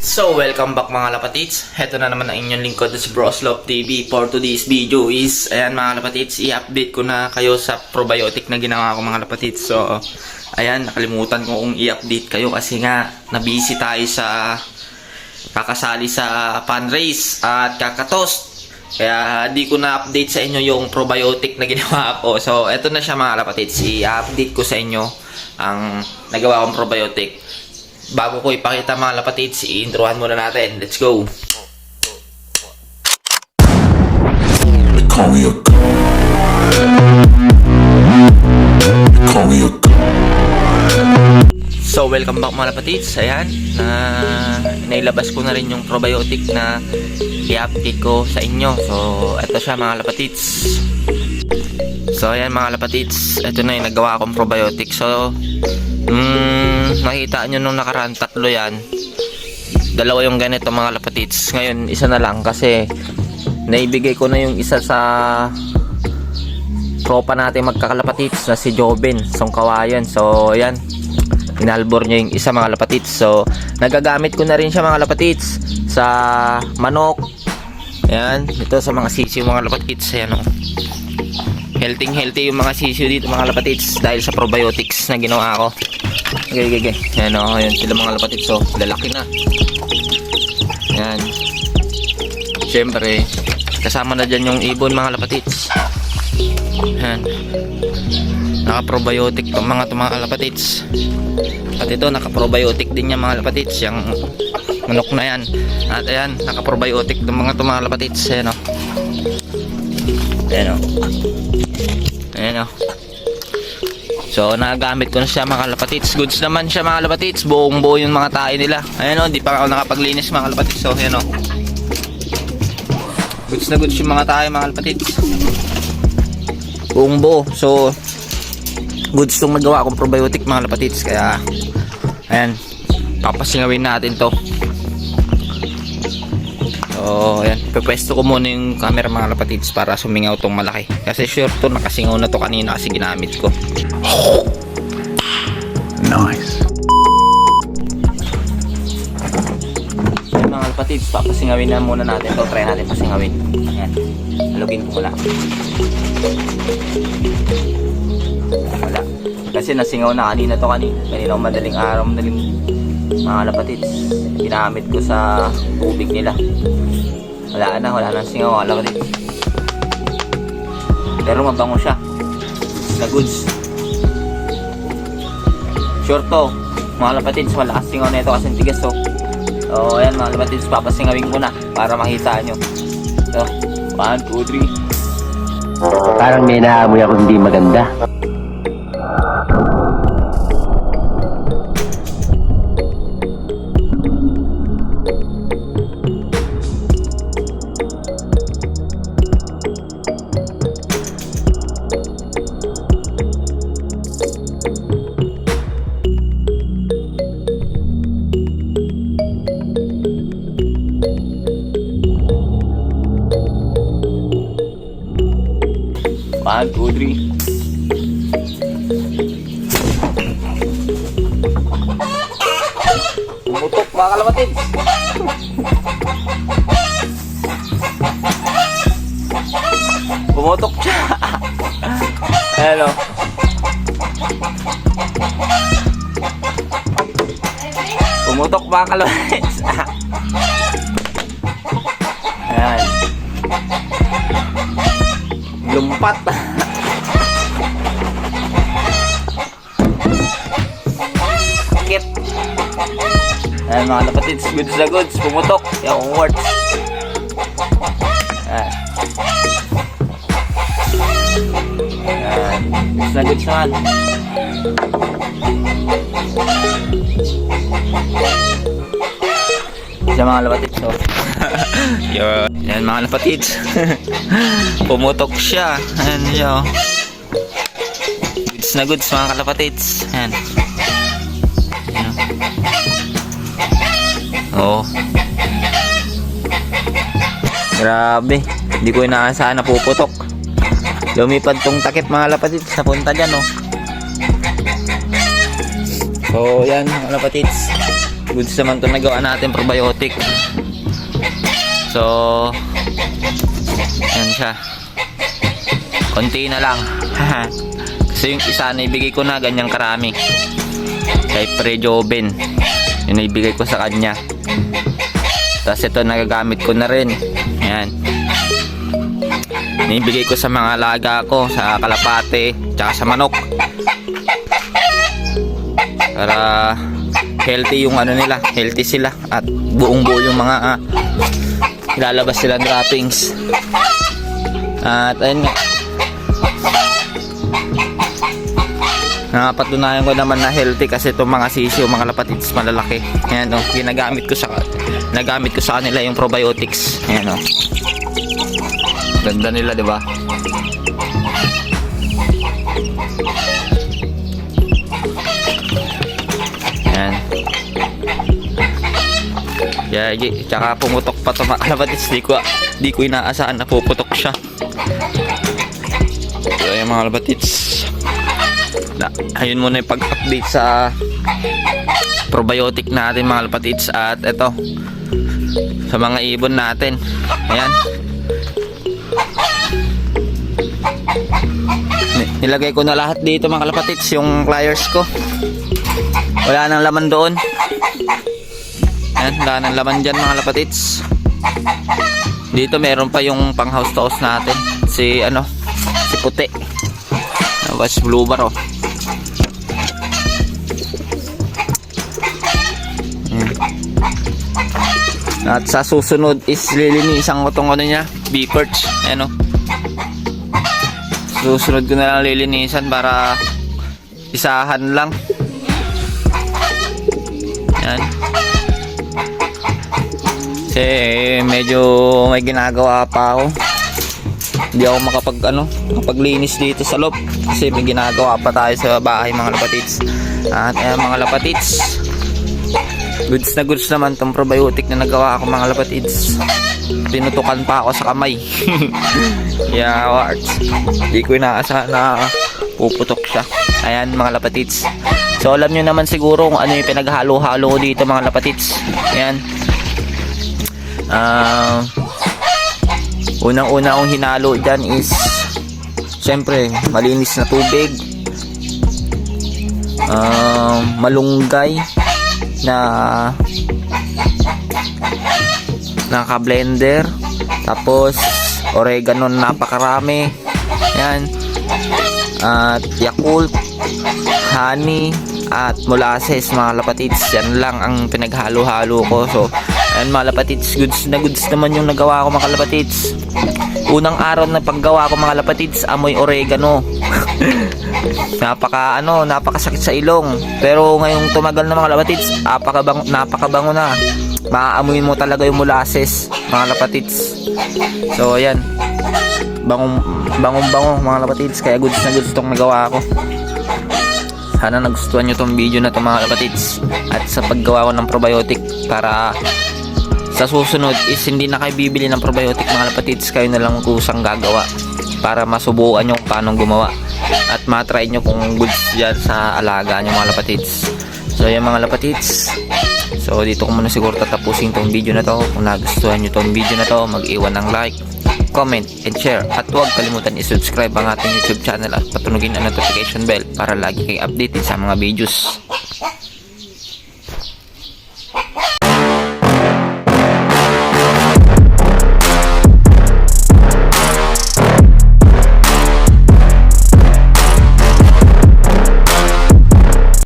So, welcome back mga lapatits. Heto na naman ang inyong lingkod sa Broslop TV. For today's video is, ayan mga lapatits, i-update ko na kayo sa probiotic na ginawa ko mga lapatits. So, ayan, nakalimutan ko kung i-update kayo kasi nga, nabisi tayo sa kakasali sa fundraise at kakatost. Kaya di ko na-update sa inyo yung probiotic na ginawa ko. So, eto na siya mga lapatits. I-update ko sa inyo ang nagawa kong probiotic. Bago ko ipakita mga lapatits, i-introhan muna natin. Let's go! They call me a god. They call me a god. So, welcome back mga lapatits. Ayan, na nailabas ko na rin yung probiotic na i-update ko sa inyo. So, eto siya mga lapatits. So, ayan mga lapatits. Ito na yung nagawa kong probiotic. So, mm, nakita nyo nung nakaraan tatlo yan. Dalawa yung ganito mga lapatits. Ngayon, isa na lang kasi naibigay ko na yung isa sa tropa natin magkakalapatits na si Joben, Songkawayan. So, ayan. Inalbor niya yung isa mga lapatits. So, nagagamit ko na rin siya mga lapatits sa manok. Ayan. Ito sa mga sisiyo mga lapatits. Ayan o. Healthy healthy yung mga sisiyo dito mga lapatits dahil sa probiotics na ginawa ko. Okay, okay, okay. Ayan o. Ayan sila mga lapatits. So, lalaki na. Ayan. Siyempre, kasama na dyan yung ibon mga lapatits. Ayan. Naka-probiotic tong mga itong mga kalapatits. At ito, naka-probiotic din yan mga kalapatits. Yung manok na yan. At ayan, naka-probiotic itong mga itong mga kalapatits. Ayan o. Ayan o. Ayan o. So, nagagamit ko na siya mga kalapatits. Goods naman siya mga kalapatits. Buong buo yung mga tayo nila. Ayan o, di pa ako nakapaglinis mga kalapatits. So, ayan o. Goods na goods yung mga tayo mga kalapatits. Buong buo. So, goods itong magawa akong probiotic mga lapatits kaya ayan papasingawin natin to so ayan pepwesto ko muna yung camera mga lapatits para sumingaw tong malaki. Kasi sure to nakasingaw na to kanina kasi ginamit ko. Nice. ayan mga lapatits papasingawin na muna natin to. Try natin pasingawin ayan halugin ko muna. Wala. Kasi nasingaw na kanina to kanina. Kanina madaling araw madaling mga lapatits ginamit ko sa tubig nila wala na wala nang singaw mga lapatits pero mabango siya. Na goods. Sure to. Mga lapatits malakas singaw na ito kasi tigas to so ayan mga lapatits papasingawin ko na para makita nyo. So 1, 2, 3 Parang may naamoy ako hindi maganda. Two, three. Pumutok mga kalamatin. Pumutok siya. Ayan o. Pumutok mga kalamatin. Lumpat. Sakit. Ayan mga lapatids, goods na goods, pumutok. Yung words. Ayan. Ayan. Goods na goods naman. Sa mga lapatids, so. Yun. Yan mga lapatids. Pumutok siya. Ayan siya. oh. Goods na goods mga kalapatids. Ayan. Ayan. Oh. Grabe. Hindi ko inaasahan na puputok. Lumipad tong takip mga lapatids. Napunta dyan oh. So yan mga lapatids. goods naman to nagawa natin probiotic. So, ayan siya. Konti na lang. Kasi yung isa na ibigay ko na ganyang karami. Kay Pre Joven. Yun na ibigay ko sa kanya. Tapos ito nagagamit ko na rin. Ayan. Nibigay ko sa mga alaga ko, sa kalapate, tsaka sa manok. Para healthy yung ano nila, healthy sila at buong buo yung mga ah, ilalabas silang droppings. At ayun nga. Napatunayan ko naman na healthy kasi itong mga sisiyo, mga lapatids malalaki. Ayan o, ginagamit ko sa nagamit ko sa kanila yung probiotics. Ayan o. Ganda nila, di ba? Yeah, tsaka pumutok pa ito mga. Di ko, di ko inaasahan na puputok siya. So, ayan mga kalapatids. Na, ayun muna yung pag-update sa probiotic natin mga kalapatids. At ito, sa mga ibon natin. Ayan. Ni- Nilagay ko na lahat dito mga kalapatids, yung pliers ko. Wala nang laman doon. Ayan, wala nang laman dyan mga kalapatids. Dito meron pa yung pang house to house natin. Si ano, si puti. Tapos blue bar oh. Ayan. At sa susunod is lilinisan ko tong ano niya, bee perch. Ayan oh. Susunod ko na lang lilinisan para isahan lang. Yan. Kasi medyo may ginagawa pa ako. Hindi ako makapag ano, makapaglinis dito sa loob kasi may ginagawa pa tayo sa bahay mga lapatids. At ayan mga lapatids. Goods na goods naman tong probiotic na nagawa ako mga lapatids. Tinutukan pa ako sa kamay. yeah, what? Hindi ko inaasahan na puputok siya. Ayan mga lapatids. So alam nyo naman siguro kung ano yung pinaghalo-halo dito mga lapatids. Ayan. Ah... Unang-una akong hinalo dyan is Siyempre, malinis na tubig. Um, Malunggay Na Naka-blender. Tapos Oregano na napakarami. Yan. At Yakult Honey At molasses mga lapatids Yan lang ang pinaghalo-halo ko. So Ayan mga goods na goods naman yung nagawa ko mga lapatids. Unang araw na paggawa ko mga lapatids, amoy oregano. napaka ano, napakasakit sa ilong. Pero ngayong tumagal na mga lapatids, napakabango, napakabango na. Maaamoy mo talaga yung molasses, mga lapatids. So ayan. Bangong bangong bango mga lapatids, kaya goods na goods tong nagawa ko. Sana nagustuhan nyo tong video na to mga kapatids at sa paggawa ko ng probiotic para sa susunod is hindi na kayo bibili ng probiotic mga kapatids kayo na lang kusang gagawa para masubukan nyo kung paano gumawa at matry nyo kung goods dyan sa alaga nyo mga lapatids so yan mga lapatids so dito ko muna siguro tatapusin tong video na to. Kung nagustuhan nyo tong video na to mag iwan ng like comment and share. At huwag kalimutan i-subscribe ang ating youtube channel at patunugin ang notification bell para lagi kayo updated sa mga videos